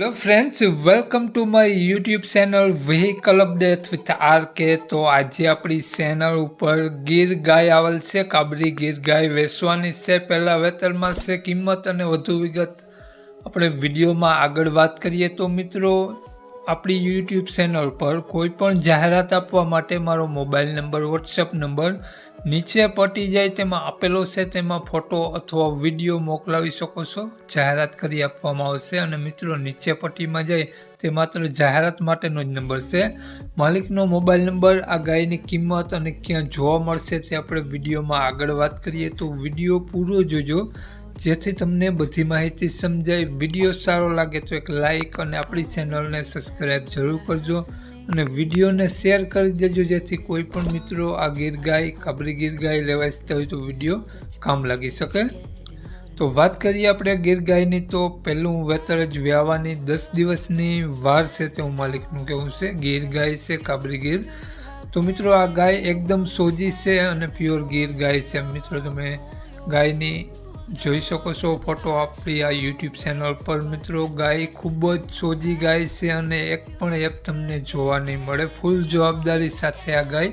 Hello friends welcome to my YouTube channel vehicle update with R K તો આજે આપણી channel ઉપર ગીર ગાય આવેલ છે, કાબરી ગીર ગાય વેચવાની છે. પહેલાં વેતરમાં છે કિંમત અને વધુ વિગત. આપણે વિડીયોમાં આગળ વાત કરીએ તો મિત્રો આપણી યુટ્યુબ ચેનલ પર કોઈ પણ જાહેરાત આપવા માટે મારો મોબાઈલ નંબર વોટ્સએપ નંબર નીચે પટી જાય તેમાં આપેલો છે, તેમાં ફોટો અથવા વીડિયો મોકલાવી શકો છો. જાહેરાત કરી આપવામાં આવશે અને મિત્રો નીચે પટ્ટીમાં જાય તે માત્ર જાહેરાત માટેનો જ નંબર છે. માલિકનો મોબાઈલ નંબર આ ગાયની કિંમત અને ક્યાં જોવા મળશે તે આપણે વિડીયોમાં આગળ વાત કરીએ તો વીડિયો પૂરો જોજો. જેથી તમને બધી માહિતી સમજાય, વીડિયો સારો લાગે તો એક લાઈક અને આપણી ચેનલને સબસ્ક્રાઈબ જરૂર કરજો અને વિડીયોને શેર કરી દેજો જેથી કોઈ પણ મિત્રો આ ગીર ગાય, કાબરી ગીર ગાય લેવા ઇચ્છતા હોય તો વીડિયો કામ લાગી શકે. તો વાત કરીએ આપણે ગીર ગાયની તો પહેલું વેતર જ વ્યાવાની દસ દિવસની વાર છે તેવું માલિકનું કહેવું છે, ગીર ગાય છે, કાબરી ગીર. તો મિત્રો આ ગાય એકદમ સોજી છે અને પ્યોર ગીર ગાય છે. મિત્રો તમે ગાયની જોઈ શકો છો ફોટો આપણી આ યુટ્યુબ ચેનલ પર. મિત્રો, ગાય ખૂબ જ સોજી ગાય છે અને એક પણ એપ તમને જોવા નહીં મળે. ફૂલ જવાબદારી સાથે આ ગાય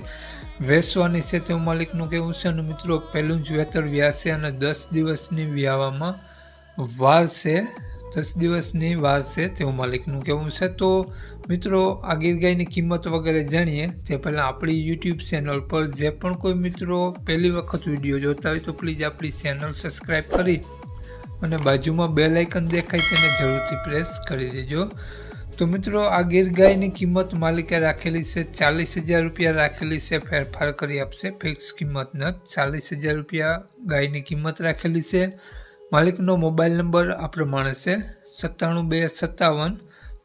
વેચવાની છે તેવું માલિકનું કહેવું છે અને મિત્રો, પહેલું જ વેતર વ્યાસે અને દસ દિવસની વ્યાવામાં વાર છે. દસ દિવસની વાર છે તેવું માલિકનું કહેવું છે. તો મિત્રો, આ ગીર ગાયની કિંમત વગેરે જાણીએ. તે પહેલાં આપણી યુટ્યુબ ચેનલ પર જે પણ કોઈ મિત્રો પહેલી વખત વીડિયો જોતા હોય તો પ્લીઝ આપણી ચેનલ સબસ્ક્રાઈબ કરી અને બાજુમાં બે લાઇકન દેખાય તેને જરૂરથી પ્રેસ કરી દેજો. તો મિત્રો, આ ગીર ગાયની કિંમત માલિકે રાખેલી છે ચાલીસ હજાર રૂપિયા. રાખેલી છે, ફેરફાર કરી આપશે. ફિક્સ કિંમત ન ચાલીસ હજાર રૂપિયા ગાયની કિંમત રાખેલી છે. માલિકનો મોબાઈલ નંબર આ પ્રમાણે છે, સત્તાણું બે સત્તાવન,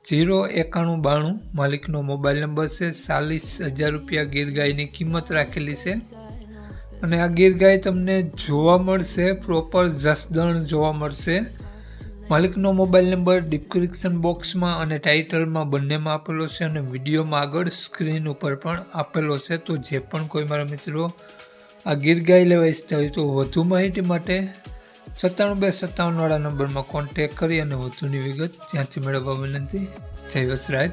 જીરો એકાણું બાણું. માલિકનો મોબાઈલ નંબર છે, ચાલીસ હજાર રૂપિયા ગીર ગાયની કિંમત રાખેલી છે. અને આ ગીર ગાય તમને જોવા મળશે પ્રોપર જસદણ જોવા મળશે. માલિકનો મોબાઈલ નંબર ડિસ્ક્રિપ્શન બોક્સમાં અને ટાઇટલમાં બંનેમાં આપેલો છે અને વિડીયોમાં આગળ સ્ક્રીન ઉપર પણ આપેલો છે. તો જે પણ કોઈ મારા મિત્રો આ ગીર ગાય લેવા ઈચ્છતા હોય તો વધુ માહિતી માટે સત્તાણું બે સત્તાવનવાળા નંબરમાં કોન્ટેક કરી અને વધુની વિગત ત્યાંથી મેળવવા વિનંતી. જય વસરાજ.